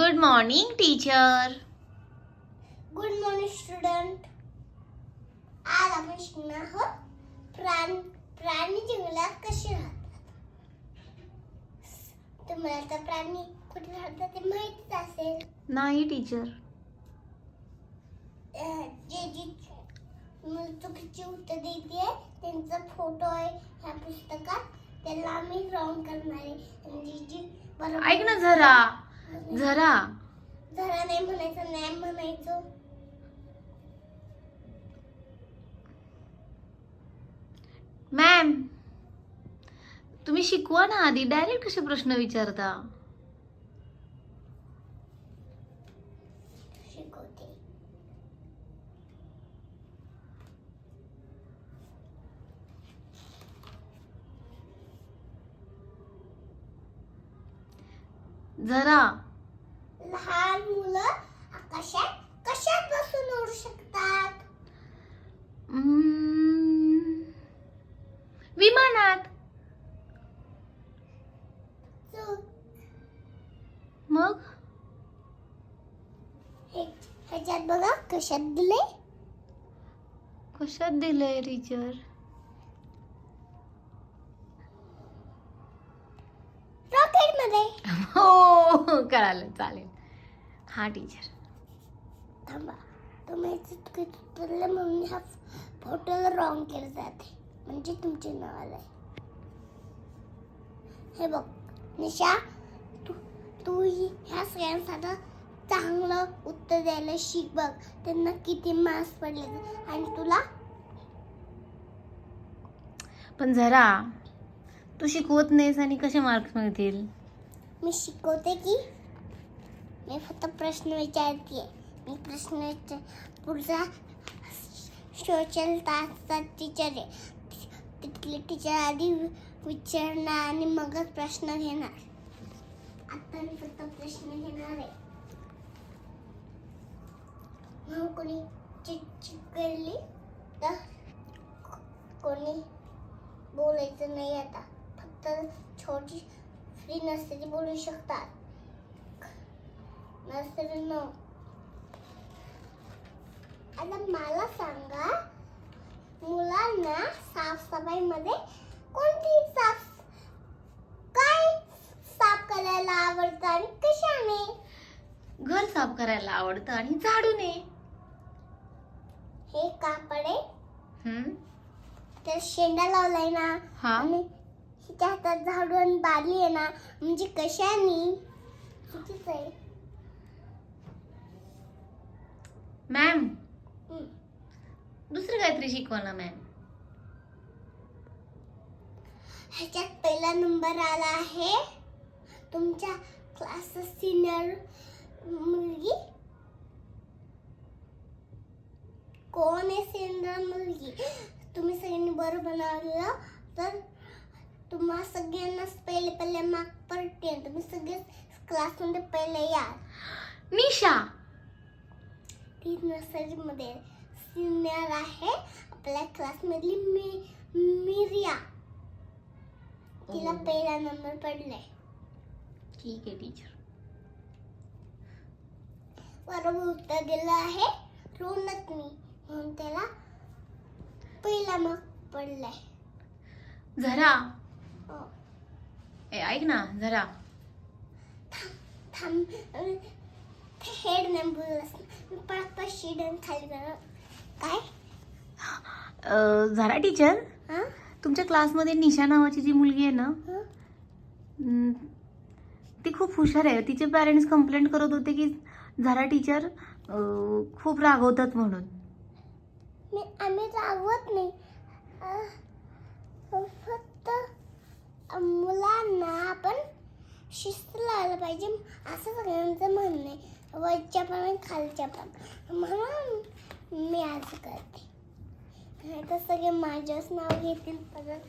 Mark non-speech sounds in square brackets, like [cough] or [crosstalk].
Good morning teacher good morning student आज आपण शिकणार आहोत प्राण प्राणी जंगलात कसे राहतात? तुम्हाला तर प्राणी कुठे राहतात ते माहितीच असेल. नाही टीचर जे जी चुकीची उत्तर देते त्यांचा फोटो आहे ह्या पुस्तकात. त्याला आम्ही रॉंग करणार आहे. जी ऐक ना जरा. जरा. नाही म्हणायचं म्हणायचं. मॅम तुम्ही शिकवा ना आधी. डायरेक्ट कसे प्रश्न विचारता. शिकवते. जरा. लहान मुलं आकाशात कशात बसून उडू शकतात? हम्म, विमानात. चूक. मग? हे ह्याच्यात बघा कशात दिले कशात दिलंय टीचर रॉकेटमध्ये. [laughs] [laughs] हो कळालं चालेल. हा टीचर थांबा. तुम्ही चुकीत उतरले म्हणून ह्या फोटोला रॉंग केलं जाते. म्हणजे तुमचे नाव आलंय. हे बघ निशा तू तू ही ह्या सगळ्यांसाठी चांगलं उत्तर द्यायला शिक बघ. त्यांना किती मार्क्स पडले आणि तुला? पण जरा तू शिकवत नाहीस आणि कसे मार्क्स मिळतील? मी शिकवते की मी फक्त प्रश्न विचारते. मी प्रश्न विचार पुढचा सोशल तासचा टीचर आहे. तिथले टीचर आधी विचारणार आणि मगच प्रश्न घेणार. आता मी फक्त प्रश्न घेणार आहे. मग कोणी चिटचिट केली तर कोणी बोलायचं नाही आता. फक्त छोटी फ्री नर्सरी बोलू शकतात नर्सरी नो आता मला सांगा मुलांना साफसफाईमध्ये कोणती साफ काय साफ करायला आवडतं आणि कशाने घर साफ करायला आवडतं आणि झाडूने हे कापड. हम्म. तर शेंडा लावलाय ना. हा. हिच्या हातात झाडू आणि बादली आहे ना म्हणजे कशाने? चुकीच आहे? मॅम हम्म. दुसरं काहीतरी शिकवा ना मॅम ह्याच्यात पहिला नंबर आला आहे. तुमच्या क्लासचा सिनियर मुलगी? कोण आहे सिनियर मुलगी? तुम्ही सगळ्यांनी बरोबर बनवलं तर तुम्हा सगळ्यांनाच पहिले पहिले मार्क पडतील तुम्ही सगळे क्लासमध्ये पहिले या निशा ती नर्सरीमध्ये सिनियर आहे. आपल्या क्लासमधली मी मिरिया. तिला ओ. पहिला नंबर पडलाय. ठीक आहे टीचर बरोबर उत्तर दिलं आहे. रोनकनी म्हणून त्याला पहिला मार्क पडलाय. जरा हो. ए ऐक ना जरा. थांब हेड नाही बोललास ना. खाली काय? अं, जरा टीचर हा? तुमच्या क्लासमध्ये निशा नावाची जी मुलगी आहे ना हं? हम्म, ती खूप हुशार आहे. तिचे पॅरेंट्स कंप्लेंट करत होते की झरा टीचर अं, खूप रागवतात म्हणून. मी आम्ही रागवत नाही. फक्त शिस्त लावला पाहिजे. असं सगळ्यांचं म्हणणं आहे. वरच्या पण आणि खालच्या पण. म्हणून मी आज करते. नाही तर सगळे माझ्याच नाव घेतील परत.